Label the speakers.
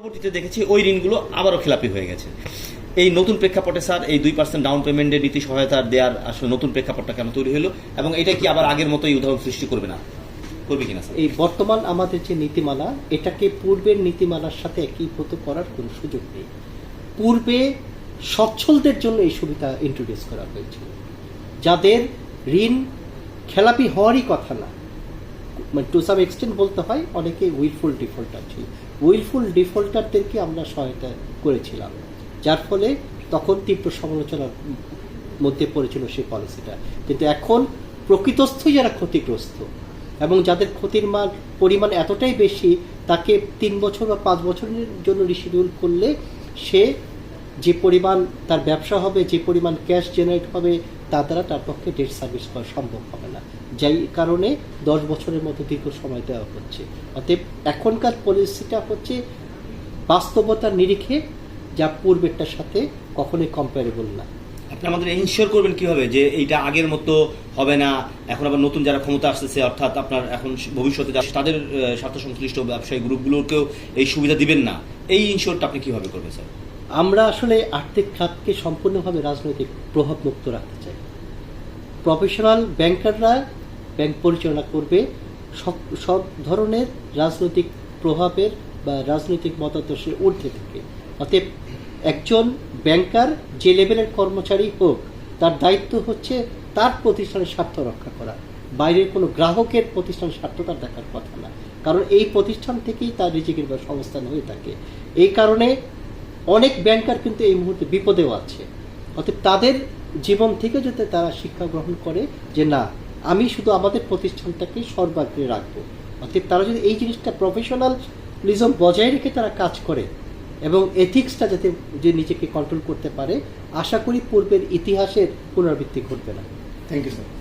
Speaker 1: পরবর্তীতে দেখেছি ওই ঋণগুলো আবারও খেলাপি হয়ে গেছে। এই নতুন প্রেক্ষাপটে স্যার, এই দুই পার্সেন্ট ডাউন পেমেন্টের নীতি সহায়তা দেওয়ার আসলে নতুন প্রেক্ষাপটটা কেন তৈরি হলো এবং এটা কি আবার আগের মতোই উদাহরণ সৃষ্টি করবে না? করবে কিনা
Speaker 2: এই বর্তমান আমাদের যে নীতিমালা, এটাকে পূর্বের নীতিমালার সাথে একীভূত করার কোনো সুযোগ নেই। পূর্বে সচ্ছলদের জন্য এই সুবিধা ইন্ট্রোডিউস করা হয়েছিল। যাদের ঋণ, খেলাপি হওয়ারই কথা না মানে টু সাম এক্সটেন্ট বলতে হয়, অনেকে উইলফুল ডিফল্টার ছিল উইলফুল ডিফল্টারদেরকে আমরা সহায়তা করেছিলাম, যার ফলে তখন তীব্র সমালোচনার মধ্যে পড়েছিল সেই পলিসিটা কিন্তু এখন প্রকৃতস্থ যারা ক্ষতিগ্রস্ত এবং যাদের ক্ষতির মান পরিমাণ এতটাই বেশি, তাকে তিন বছর বা পাঁচ বছরের জন্য রিশিডিউল করলে সে যে পরিমাণ তার ব্যবসা হবে, যে পরিমাণ ক্যাশ জেনারেট হবে তা দ্বারা তার পক্ষে ডেট সার্ভিস করা সম্ভব হবে না। যাই কারণে দশ বছরের মতো দীর্ঘ সময় দেওয়া হচ্ছে। অতএব এখনকার পলিসিটা হচ্ছে বাস্তবতার নিরিখে, যা পূর্বেরটার সাথে কখনোই কম্পারেবল না।
Speaker 1: আপনি আমাদের ইনশিওর করবেন কীভাবে যে এইটা আগের মতো হবে না, এখন আবার নতুন যারা ক্ষমতা আসতেছে, অর্থাৎ আপনার এখন ভবিষ্যতে তাদের স্বার্থ সংশ্লিষ্ট ব্যবসায়ী গ্রুপগুলোকেও এই সুবিধা দিবেন না। এই ইনশিওরটা আপনি কীভাবে করবেন, স্যার?
Speaker 2: আমরা আসলে আর্থিক খাতকে সম্পূর্ণভাবে রাজনৈতিক প্রভাব মুক্ত রাখতে চাই। প্রফেশনাল ব্যাংকাররা ব্যাংক পরিচালনা করবে। সব সব ধরনের রাজনৈতিক প্রভাবের বা রাজনৈতিক মতাদর্শের ঊর্ধ্বে থেকে। অতএব একজন ব্যাংকার যে লেভেলের কর্মচারী হোক, তার দায়িত্ব হচ্ছে তার প্রতিষ্ঠানের স্বার্থ রক্ষা করা। বাইরের কোনো গ্রাহকের প্রতিষ্ঠানের স্বার্থ তার দেখার কথা না। কারণ এই প্রতিষ্ঠান থেকেই তার রিজিকের সংস্থান হয়ে থাকে। এই কারণে অনেক ব্যাংকার কিন্তু এই মুহূর্তে বিপদেও আছে। অর্থাৎ তাদের জীবন থেকে যাতে তারা শিক্ষা গ্রহণ করে যে না, আমি শুধু আমাদের প্রতিষ্ঠানটাকে সর্বাগ্রে রাখব। অর্থাৎ তারা যদি এই জিনিসটা প্রফেশনালিজম বজায় রেখে তারা কাজ করে এবং এথিক্সটা যাতে যে নিজেকে কন্ট্রোল করতে পারে, আশা করি পূর্বের ইতিহাসের পুনরাবৃত্তি ঘটবে না।
Speaker 1: Thank you sir